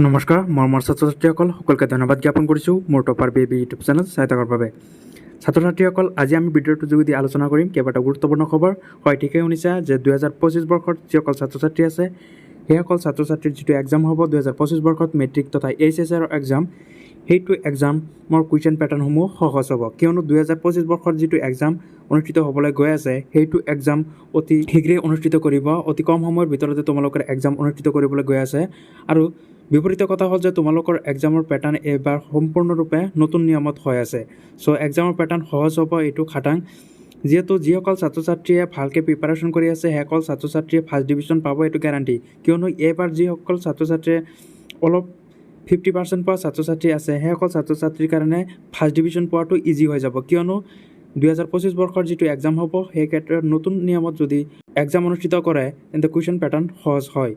নমস্কাৰ মই মোৰ ছাত্ৰ ছাত্ৰীসকল সকলোকে ধন্যবাদ জ্ঞাপন কৰিছোঁ মোৰ টপাৰ বেবী ইউটিউব চেনেল চাই থকাৰ বাবে। ছাত্ৰ ছাত্ৰীসকল আজি আমি ভিডিঅ'টোৰ যোগেদি আলোচনা কৰিম কেইবাটাও গুৰুত্বপূৰ্ণ খবৰ। হয়, ঠিকেই শুনিছা যে দুহেজাৰ পঁচিছ বৰ্ষত যিসকল ছাত্ৰ ছাত্ৰী আছে, সেইসকল ছাত্ৰ ছাত্ৰীৰ যিটো এক্সাম হ'ব, দুহেজাৰ পঁচিছ বৰ্ষত মেট্ৰিক তথা এইচ এছ আৰৰ এক্সাম সেইটো এক্সামৰ কুৱেশ্যন পেটাৰ্ণসমূহ সহজ হ'ব। কিয়নো দুহেজাৰ পঁচিছ বৰ্ষৰ যিটো এক্সাম অনুষ্ঠিত হ'বলৈ গৈ আছে, সেইটো এক্সাম অতি শীঘ্ৰেই অনুষ্ঠিত কৰিব, অতি কম সময়ৰ ভিতৰতে তোমালোকৰ এক্সাম অনুষ্ঠিত কৰিবলৈ গৈ আছে। আৰু বিপৰীতে কথা হ'ল যে তোমালোকৰ এক্সামৰ পেটাৰ্ণ এইবাৰ সম্পূৰ্ণৰূপে নতুন নিয়মত হৈ আছে। চ' এক্সামৰ পেটাৰ্ণ সহজ হ'ব, এইটো খাটাং। যিহেতু যিসকল ছাত্ৰ ছাত্ৰীয়ে ভালকৈ প্ৰিপাৰেশ্যন কৰি আছে সেইসকল ছাত্ৰ ছাত্ৰীয়ে ফাৰ্ষ্ট ডিভিজন পাব, এইটো গেৰাণ্টি কিয়নো এইবাৰ যিসকল ছাত্ৰ ছাত্ৰীয়ে অলপ ফিফটি পাৰ্চেণ্ট পোৱা ছাত্ৰ ছাত্ৰী আছে সেইসকল ছাত্ৰ ছাত্ৰীৰ কাৰণে ফাৰ্ষ্ট ডিভিজন পোৱাটো ইজি হৈ যাব। কিয়নো দুহেজাৰ পঁচিছ বৰ্ষৰ যিটো এক্সাম হ'ব, সেই ক্ষেত্ৰত নতুন নিয়মত যদি এক্সাম অনুষ্ঠিত কৰে, তেন্তে কুৱেশ্যন পেটাৰ্ণ সহজ হয়।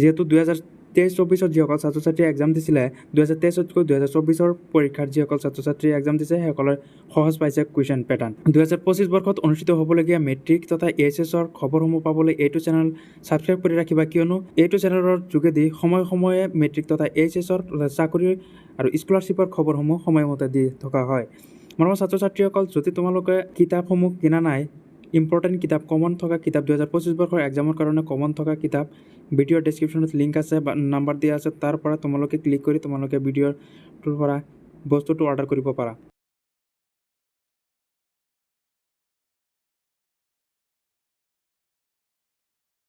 যিহেতু দুহেজাৰ তেইছ চৌবিছত যিসকল ছাত্ৰ ছাত্ৰীয়ে এক্সাম দিছিলে, দুহেজাৰ তেইছতকৈ দুহেজাৰ চৌবিছৰ পৰীক্ষাত যিসকল ছাত্ৰ ছাত্ৰীয়ে এক্সাম দিছে সেইসকলে সহজ পাইছে কুৱেশ্যন পেটাৰ্ণ দুহেজাৰ পঁচিছ বৰ্ষত অনুষ্ঠিত হ'বলগীয়া মেট্ৰিক তথা এইচ এছৰ খবৰসমূহ পাবলৈ এইটো চেনেল ছাবস্ক্ৰাইব কৰি ৰাখিবা কিয়নো এইটো চেনেলৰ যোগেদি সময়ে সময়ে মেট্ৰিক তথা এইচ এছৰ চাকৰি আৰু স্কলাৰশ্বিপৰ খবৰসমূহ সময়মতে দি থকা হয়। মৰমৰ ছাত্ৰ ছাত্ৰীসকল যদি তোমালোকে কিতাপসমূহ কিনা নাই ইম্পৰ্টেণ্ট কিতাপ কমন থকা কিতাপ, দুহেজাৰ পঁচিছ বৰ্ষৰ এক্সামৰ কাৰণে কমন থকা কিতাপ ভিডিঅ'ৰ ডেছক্ৰিপশ্যনত লিংক আছে, বা নাম্বাৰ দিয়া আছে, তাৰ পৰা তোমালোকে ক্লিক কৰি তোমালোকে ভিডিঅ'টোৰ পৰা বস্তুটো অৰ্ডাৰ কৰিব পাৰা।